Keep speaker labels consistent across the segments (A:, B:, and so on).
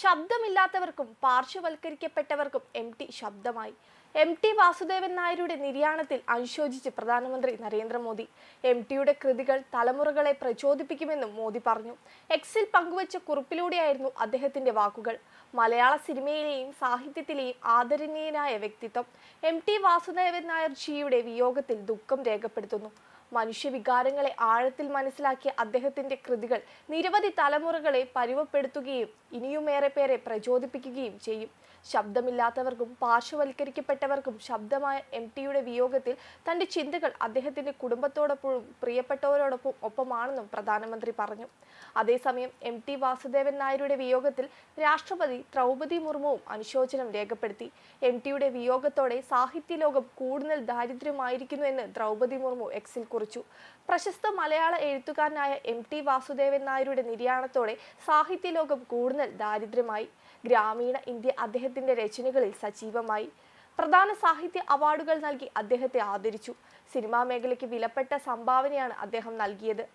A: ശബ്ദമില്ലാത്തവർക്കും പാർശ്വവൽക്കരിക്കപ്പെട്ടവർക്കും M T ശബ്ദമായി. M T Vasudevan നായരുടെ നിര്യാണത്തിൽ അനുശോചിച്ച് പ്രധാനമന്ത്രി നരേന്ദ്രമോദി. എം ടിയുടെ കൃതികൾ തലമുറകളെ പ്രചോദിപ്പിക്കുമെന്നും മോദി പറഞ്ഞു. എക്സിൽ പങ്കുവച്ച കുറിപ്പിലൂടെയായിരുന്നു അദ്ദേഹത്തിന്റെ വാക്കുകൾ. മലയാള സിനിമയിലെയും സാഹിത്യത്തിലെയും ആദരണീയനായ വ്യക്തിത്വം. എം ടി വാസുദേവൻ നായർ ജിയുടെ വിയോഗത്തിൽ ദുഃഖം രേഖപ്പെടുത്തുന്നു. മനുഷ്യവികാരങ്ങളെ ആഴത്തിൽ മനസ്സിലാക്കിയ അദ്ദേഹത്തിന്റെ കൃതികൾ നിരവധി തലമുറകളെ പരുവപ്പെടുത്തുകയും ഇനിയുമേറെ പേരെ പ്രചോദിപ്പിക്കുകയും ചെയ്യും. ശബ്ദമില്ലാത്തവർക്കും പാർശ്വവൽക്കരിക്കപ്പെട്ടവർക്കും ശബ്ദമായ എം ടിയുടെ വിയോഗത്തിൽ തന്റെ ചിന്തകൾ അദ്ദേഹത്തിന്റെ കുടുംബത്തോടൊപ്പവും പ്രിയപ്പെട്ടവരോടൊപ്പം ഒപ്പമാണെന്നും പ്രധാനമന്ത്രി പറഞ്ഞു. അതേസമയം എം ടി വാസുദേവൻ നായരുടെ വിയോഗത്തിൽ രാഷ്ട്രപതി ദ്രൗപതി മുർമുവും അനുശോചനം രേഖപ്പെടുത്തി. എം ടിയുടെ വിയോഗത്തോടെ സാഹിത്യ ലോകം കൂടുതൽ ദാരിദ്ര്യമായിരിക്കുന്നു എന്ന് ദ്രൗപതി മുർമു എക്സിൽ കുറിച്ചു. പ്രശസ്ത മലയാള എഴുത്തുകാരനായ എം ടി വാസുദേവൻ നായരുടെ നിര്യാണത്തോടെ സാഹിത്യ ലോകം കൂടുതൽ ദാരിദ്ര്യമായി. ഗ്രാമീണ ഇന്ത്യ അദ്ദേഹത്തിന്റെ രചനകളിൽ സജീവമായി. പ്രധാന സാഹിത്യ അവാർഡുകൾ നൽകി അദ്ദേഹത്തെ ആദരിച്ചു. സിനിമാ മേഖലയ്ക്ക് വിലപ്പെട്ട സംഭാവനയാണ് അദ്ദേഹം നൽകിയത്.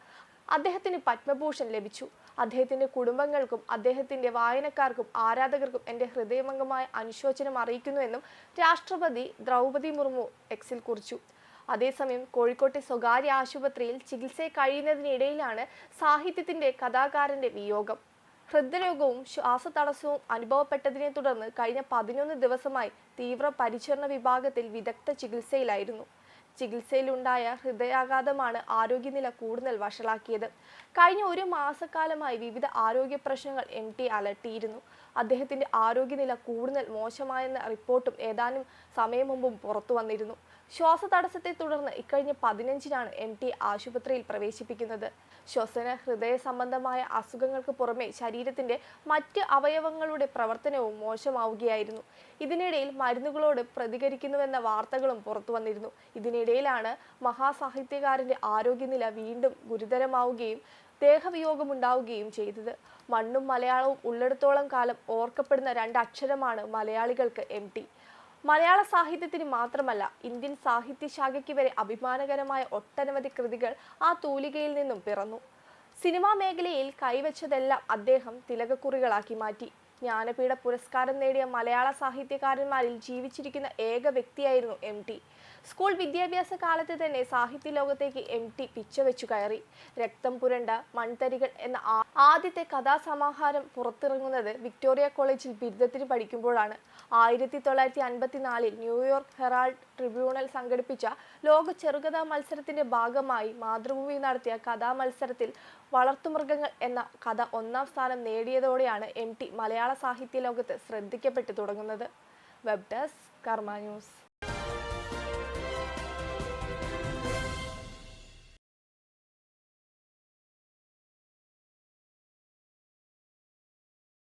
A: അദ്ദേഹത്തിന് പത്മഭൂഷൺ ലഭിച്ചു. അദ്ദേഹത്തിന്റെ കുടുംബങ്ങൾക്കും അദ്ദേഹത്തിന്റെ വായനക്കാർക്കും ആരാധകർക്കും എന്റെ ഹൃദയമംഗമായ അനുശോചനം അറിയിക്കുന്നുവെന്നും രാഷ്ട്രപതി ദ്രൗപതി മുർമു എക്സിൽ കുറിച്ചു. അതേസമയം കോഴിക്കോട്ടെ സ്വകാര്യ ആശുപത്രിയിൽ ചികിത്സ കഴിയുന്നതിനിടയിലാണ് സാഹിത്യത്തിന്റെ കഥാകാരന്റെ വിയോഗം. ഹൃദ്രോഗവും ശ്വാസതടസ്സവും അനുഭവപ്പെട്ടതിനെ തുടർന്ന് കഴിഞ്ഞ പതിനൊന്ന് ദിവസമായി തീവ്ര പരിചരണ വിഭാഗത്തിൽ വിദഗ്ധ ചികിത്സയിലായിരുന്നു. ചികിത്സയിലുണ്ടായ ഹൃദയാഘാതമാണ് ആരോഗ്യനില കൂടുതൽ വഷളാക്കിയത്. കഴിഞ്ഞ ഒരു മാസക്കാലമായി വിവിധ ആരോഗ്യ പ്രശ്നങ്ങൾ എം ടി അലട്ടിയിരുന്നു. അദ്ദേഹത്തിന്റെ ആരോഗ്യനില കൂടുതൽ മോശമായെന്ന റിപ്പോർട്ടും ഏതാനും സമയം മുമ്പും പുറത്തു വന്നിരുന്നു. ശ്വാസതടസ്സത്തെ തുടർന്ന് ഇക്കഴിഞ്ഞ പതിനഞ്ചിനാണ് എം ടി ആശുപത്രിയിൽ പ്രവേശിപ്പിക്കുന്നത്. ശ്വസന ഹൃദയ സംബന്ധമായ അസുഖങ്ങൾക്ക് പുറമെ ശരീരത്തിന്റെ മറ്റ് അവയവങ്ങളുടെ പ്രവർത്തനവും മോശമാവുകയായിരുന്നു. ഇതിനിടയിൽ മരുന്നുകളോട് പ്രതികരിക്കുന്നുവെന്ന വാർത്തകളും പുറത്തു വന്നിരുന്നു. ഇതിനിടയിലാണ് മഹാസാഹിത്യകാരന്റെ ആരോഗ്യനില വീണ്ടും ഗുരുതരമാവുകയും ദേഹവിയോഗമുണ്ടാവുകയും ചെയ്തത്. മണ്ണും മലയാളവും ഉള്ളിടത്തോളം കാലം ഓർക്കപ്പെടുന്ന രണ്ടക്ഷരമാണ് മലയാളികൾക്ക് എം ടി മലയാള സാഹിത്യത്തിന് മാത്രമല്ല ഇന്ത്യൻ സാഹിത്യ ശാഖയ്ക്ക് വരെ അഭിമാനകരമായ ഒട്ടനവധി കൃതികൾ ആ തൂലികയിൽ നിന്നും പിറന്നു. സിനിമാ മേഖലയിൽ കൈവച്ചതെല്ലാം അദ്ദേഹം തിലകക്കുറികളാക്കി മാറ്റി. ജ്ഞാനപീഠ പുരസ്കാരം നേടിയ മലയാള സാഹിത്യകാരന്മാരിൽ ജീവിച്ചിരിക്കുന്ന ഏക വ്യക്തിയായിരുന്നു എം ടി. സ്കൂൾ വിദ്യാഭ്യാസ കാലത്ത് തന്നെ സാഹിത്യ ലോകത്തേക്ക് എം ടി പിച്ചവെച്ചു കയറി. രക്തം പുരണ്ട മൺതരികൾ എന്ന ആദ്യത്തെ കഥാസമാഹാരം പുറത്തിറങ്ങുന്നത് വിക്ടോറിയ കോളേജിൽ ബിരുദത്തിന് പഠിക്കുമ്പോഴാണ്. ആയിരത്തി തൊള്ളായിരത്തി അൻപത്തിനാലിൽ ന്യൂയോർക്ക് ഹെറാൾഡ് ട്രിബ്യൂണൽ സംഘടിപ്പിച്ച ലോക ചെറുകഥാ മത്സരത്തിന്റെ ഭാഗമായി മാതൃഭൂമി നടത്തിയ കഥാ കഥാമത്സരത്തിൽ വളർത്തുമൃഗങ്ങൾ എന്ന കഥ ഒന്നാം സ്ഥാനം നേടിയതോടെയാണ് എം ടി മലയാള സാഹിത്യ ലോകത്ത് ശ്രദ്ധിക്കപ്പെട്ടു തുടങ്ങുന്നത്. വെബ് ഡെസ്ക് കർമ്മ ന്യൂസ്